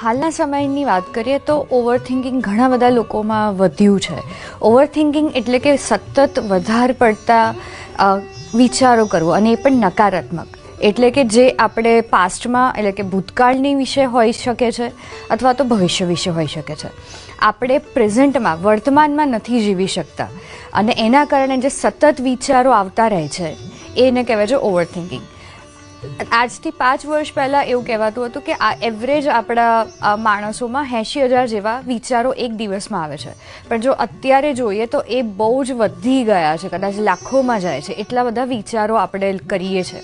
હાલના સમયની વાત કરીએ તો ઓવરથિંકિંગ ઘણા બધા લોકોમાં વધ્યું છે. ઓવરથિંકિંગ એટલે કે સતત વધારે પડતા વિચારો કરવો અને એ પણ નકારાત્મક. એટલે કે જે આપણે પાસ્ટમાં એટલે કે ભૂતકાળની વિશે હોઈ શકે છે અથવા તો ભવિષ્ય વિશે હોઈ શકે છે. આપણે પ્રેઝન્ટમાં, વર્તમાનમાં નથી જીવી શકતા અને એના કારણે જે સતત વિચારો આવતા રહે છે, એને કહેવાય છે ઓવર થિંકિંગ આજથી પાંચ વર્ષ પહેલાં એવું કહેવાતું હતું કે આ એવરેજ આપણા માણસોમાં એંશી હજાર જેવા વિચારો એક દિવસમાં આવે છે. પણ જો અત્યારે જોઈએ તો એ બહુ જ વધી ગયા છે. કદાચ લાખોમાં જાય છે. એટલા બધા વિચારો આપણે કરીએ છીએ.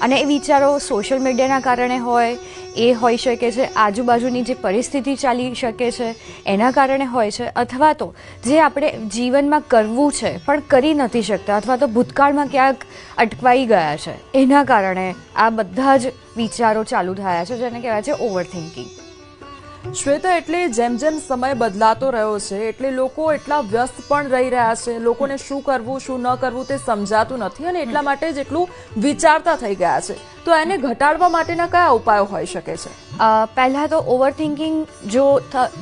અને એ વિચારો સોશિયલ મીડિયાના કારણે હોય, એ હોઈ શકે છે, આજુબાજુની જે પરિસ્થિતિ ચાલી શકે છે, એના કારણે હોય છે, અથવા તો જે આપણે જીવનમાં કરવું છે, પણ કરી નથી શકતા, અથવા તો ભૂતકાળમાં ક્યાંક અટવાઈ ગયા છે, એના કારણે આ બધા જ વિચારો ચાલુ થયા છે, જેને કહેવાય છે ઓવર થિંકિંગ શ્વેતા એટલે જેમ જેમ સમય બદલાતો રહ્યો છે એટલે લોકો એટલા વ્યસ્ત પણ રહી રહ્યા છે. લોકોને શું કરવું શું ન કરવું તે સમજાતું નથી અને એટલા માટે જ એટલું વિચારતા થઈ ગયા છે. તો એને ઘટાડવા માટેના કયા ઉપાયો હોઈ શકે છે? પહેલાં તો ઓવર થિંકિંગ જો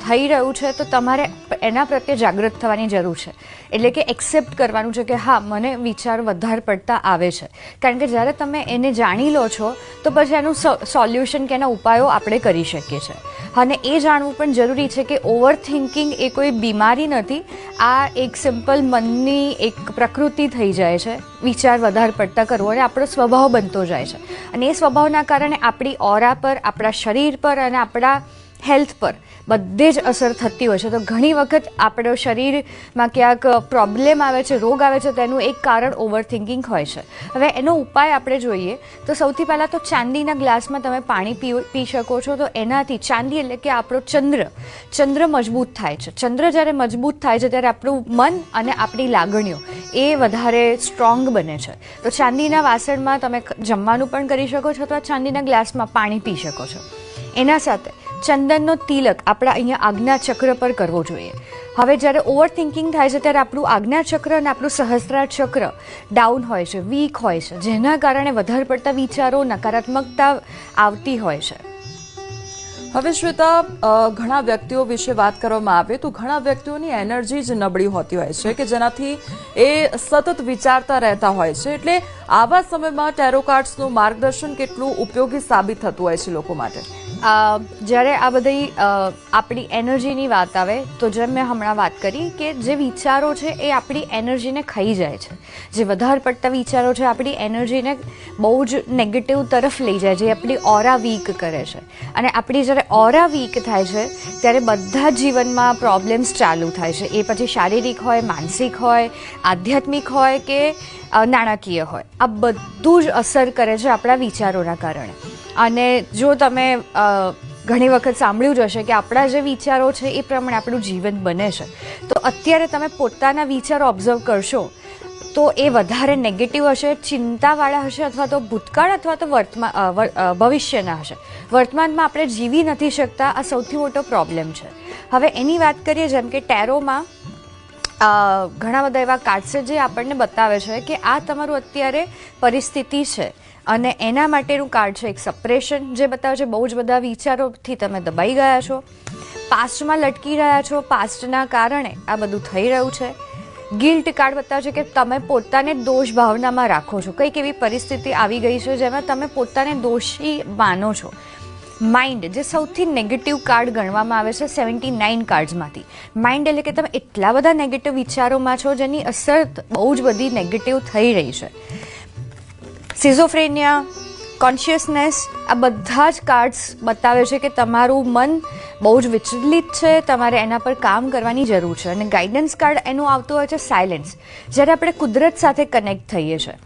થઈ રહ્યું છે, તો તમારે એના પ્રત્યે જાગૃત થવાની જરૂર છે. એટલે કે એક્સેપ્ટ કરવાનું છે કે, હા, મને વિચાર વધારે પડતા આવે છે. કારણ કે જ્યારે તમે એને જાણી લો છો, તો પછી એનું સોલ્યુશન કે એના ઉપાયો આપણે કરી શકીએ છીએ. અને એ જાણવું પણ જરૂરી છે કે ઓવર થિંકિંગ એ કોઈ બીમારી નથી. આ એક સિમ્પલ મનની એક પ્રકૃતિ થઈ જાય છે. વિચાર વધારે પડતા કરવો, અને આપણો સ્વભાવ બનતો જાય છે. અને એ સ્વભાવના કારણે આપણી ઓરા પર, આપણા શરીર પર અને આપણા હેલ્થ પર બધે જ અસર થતી હોય છે. તો ઘણી વખત આપણો શરીરમાં ક્યાંક પ્રોબ્લેમ આવે છે, રોગ આવે છે તેનું એક કારણ ઓવર થિંકિંગ હોય છે. હવે એનો ઉપાય આપણે જોઈએ તો સૌથી પહેલાં તો ચાંદીના ગ્લાસમાં તમે પાણી પી પી શકો છો. તો એનાથી ચાંદી એટલે કે આપણો ચંદ્ર ચંદ્ર મજબૂત થાય છે. ચંદ્ર જ્યારે મજબૂત થાય છે ત્યારે આપણું મન અને આપણી લાગણીઓ એ વધારે સ્ટ્રોંગ બને છે. તો ચાંદીના વાસણમાં તમે જમવાનું પણ કરી શકો છો અથવા ચાંદીના ગ્લાસમાં પાણી પી શકો છો. એના સાથે ચંદનનો તિલક આપણા અહીંયા આજ્ઞા ચક્ર પર કરવો જોઈએ. હવે જ્યારે ઓવર થિંકિંગ થાય છે ત્યારે આપણું આજ્ઞા ચક્ર અને આપણું સહસ્ત્રાર ચક્ર ડાઉન હોય છે, વીક હોય છે, જેના કારણે વધારે પડતા વિચારો નકારાત્મકતા આવતી હોય છે. હવે શ્વેતા ઘણા વ્યક્તિઓ વિશે વાત કરવામાં આવે તો ઘણા વ્યક્તિઓની એનર્જી જ નબળી હોતી હોય છે કે જેનાથી એ સતત વિચારતા રહેતા હોય છે. એટલે આવા સમયમાં ટેરો કાર્ડ્સનું માર્ગદર્શન કેટલું ઉપયોગી સાબિત થતું હોય છે લોકો માટે? જ્યારે આ બધી આપણી એનર્જીની વાત આવે, તો જેમ મેં હમણાં વાત કરી કે જે વિચારો છે એ આપણી એનર્જીને ખાઈ જાય છે. જે વધારે પડતા વિચારો છે આપણી એનર્જીને બહુ જ નેગેટિવ તરફ લઈ જાય એ આપણી ઓરા વીક કરે છે. અને આપણી જ્યારે ઓરા વીક થાય છે, ત્યારે બધા જ જીવનમાં પ્રોબ્લેમ્સ ચાલુ થાય છે. એ પછી શારીરિક હોય, માનસિક હોય, આધ્યાત્મિક હોય કે નાણાકીય હોય. આ બધું જ અસર કરે છે આપણા વિચારોના કારણે. અને જો તમે ઘણી વખત સાંભળ્યું જ હશે કે આપણા જે વિચારો છે એ પ્રમાણે આપણું જીવન બને છે. તો અત્યારે તમે પોતાના વિચારો ઓબ્ઝર્વ કરશો, તો એ વધારે નેગેટિવ હશે, ચિંતાવાળા હશે અથવા તો ભૂતકાળ અથવા તો વર્તમાન ભવિષ્યના હશે. વર્તમાનમાં આપણે જીવી નથી શકતા, આ સૌથી મોટો પ્રોબ્લેમ છે. હવે એની વાત કરીએ, જેમ કે ટેરોમાં ઘણા બધા એવા કાર્ડ્સ છે જે આપણને બતાવે છે કે આ તમારું અત્યારે પરિસ્થિતિ છે. અને એના માટેનું કાર્ડ છે એક સપ્રેશન જે બતાવે છે બહુ જ બધા વિચારોથી તમે દબાઈ ગયા છો. પાસ્ટમાં લટકી રહ્યા છો પાસ્ટના કારણે આ બધું થઈ રહ્યું છે. ગિલ્ટ કાર્ડ બતાવે છે કે તમે પોતાને દોષ ભાવનામાં રાખો છો. કંઈક એવી પરિસ્થિતિ આવી ગઈ છે જેમાં તમે પોતાને દોષી માનો છો. માઇન્ડ જે સૌથી નેગેટિવ કાર્ડ ગણવામાં આવે છે સેવન્ટી નાઇન કાર્ડ્સમાંથી માઇન્ડ એટલે કે તમે એટલા બધા નેગેટિવ વિચારોમાં છો જેની અસર બહુ જ બધી નેગેટિવ થઈ રહી છે. સિઝોફ્રેનિયા કોન્શિયસનેસ આ બધા જ કાર્ડ્સ બતાવે છે કે તમારું મન બહુ જ વિચલિત છે, તમારે એના પર કામ કરવાની જરૂર છે અને ગાઈડન્સ કાર્ડ એનું આવતું હોય છે સાયલેન્સ જ્યારે આપણે કુદરત સાથે કનેક્ટ થઈએ છીએ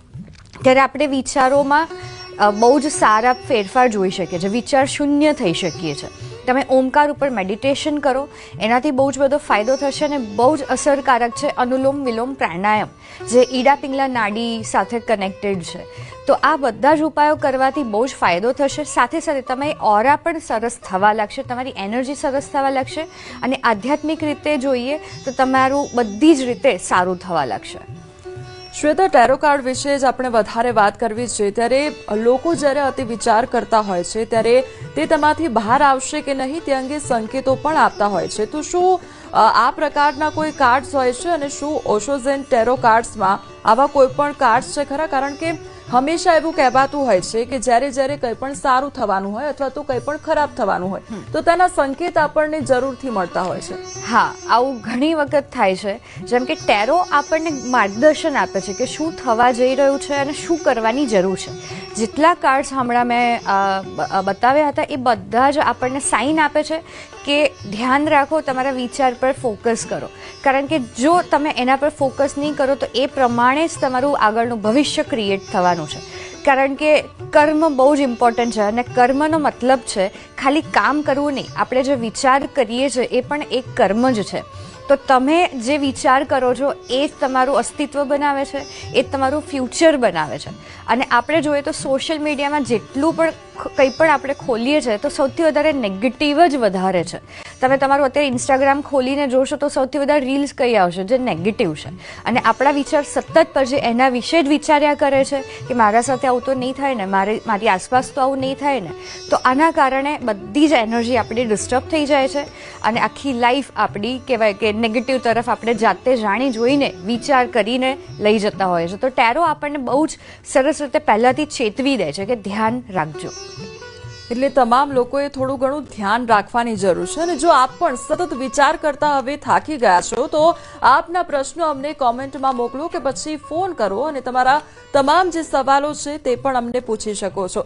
ત્યારે આપણે વિચારોમાં બહુ જ સારા ફેરફાર જોઈ શકીએ છીએ, વિચાર શૂન્ય થઈ શકીએ છીએ. તમે ઓમકાર ઉપર મેડિટેશન કરો, એનાથી બહુ જ બધો ફાયદો થશે અને બહુ જ અસરકારક છે અનુલોમ વિલોમ પ્રાણાયામ, જે ઈડા પિંગલા નાડી સાથે કનેક્ટેડ છે. તો આ બધા જ ઉપાયો કરવાથી બહુ જ ફાયદો થશે. સાથે સાથે તમારી ઓરા પણ સરસ થવા લાગશે, તમારી એનર્જી સરસ થવા લાગશે અને આધ્યાત્મિક રીતે જોઈએ તો તમારું બધી જ રીતે સારું થવા લાગશે. શ્વેતા ટેરો કાર્ડ વિશે જ આપણે વધારે વાત કરવી છે. ત્યારે લોકો જ્યારે અતિ વિચાર કરતા હોય છે, ત્યારે તે તેમાંથી બહાર આવશે કે નહીં તે અંગે સંકેતો પણ આપતા હોય છે. તો શું આ પ્રકારના કોઈ કાર્ડ્સ હોય છે? અને શું ઓશોઝેન ટેરો કાર્ડ્સમાં આવા કોઈ પણ કાર્ડ્સ છે ખરા? કારણ કે હંમેશા એવું કહેવાતું હોય છે કે જ્યારે જ્યારે કંઈ પણ સારું થવાનું હોય અથવા તો કંઈ પણ ખરાબ થવાનું હોય તો તેના સંકેત આપણને જરૂરથી મળતા હોય છે. હા આવું ઘણી વખત થાય છે. જેમ કે ટેરો આપણને માર્ગદર્શન આપે છે કે શું થવા જઈ રહ્યું છે અને શું કરવાની જરૂર છે. જેટલા કાર્ડ્સ હમણાં મેં બતાવ્યા હતા, એ બધા જ આપણને સાઇન આપે છે કે ધ્યાન રાખો, તમારા વિચાર પર ફોકસ કરો. કારણ કે જો તમે એના પર ફોકસ નહીં કરો, તો એ પ્રમાણે જ તમારું આગળનું ભવિષ્ય ક્રિએટ થવાનું છે. કારણ કે કર્મ બહુ જ ઇમ્પોર્ટન્ટ છે અને કર્મનો મતલબ છે, ખાલી કામ કરવું નહીં. આપણે જે વિચાર કરીએ છીએ, એ પણ એક કર્મ જ છે. તો તમે જે વિચાર કરો છો, એ જ તમારું અસ્તિત્વ બનાવે છે, એ જ તમારું ફ્યુચર બનાવે છે. અને આપણે જોઈએ તો સોશિયલ મીડિયામાં જેટલું પણ કંઈ પણ આપણે ખોલીએ છીએ, તો સૌથી વધારે નેગેટિવ જ વધારે છે. તમે તમારું અત્યારે ઇન્સ્ટાગ્રામ ખોલીને જોશો તો સૌથી વધારે રીલ્સ કઈ આવશે? જે નેગેટિવ છે. અને આપણા વિચાર સતત પર જે એના વિશે જ વિચાર્યા કરે છે કે મારા સાથે આવું તો નહીં થાય ને, મારે, મારી આસપાસ તો આવું નહીં થાય ને, તો આના કારણે બધી જ એનર્જી આપણી ડિસ્ટર્બ થઈ જાય છે અને આખી લાઈફ આપણી કહેવાય કે નેગેટિવ તરફ આપણે જાતે જાણી જોઈને વિચાર કરીને લઈ જતા હોય છે. તો ટેરો આપણને બહુ જ સરસ રીતે પહેલાંથી ચેતવી દે છે કે ધ્યાન રાખજો. એટલે તમામ લોકોએ થોડું ઘણું ધ્યાન રાખવાની જરૂર છે. અને જો આપ પણ સતત વિચાર કરતા હવે થાકી ગયા છો, તો આપના પ્રશ્નો અમને કોમેન્ટમાં મોકલો કે પછી ફોન કરો અને તમારા તમામ જે સવાલો છે તે પણ અમને પૂછી શકો છો.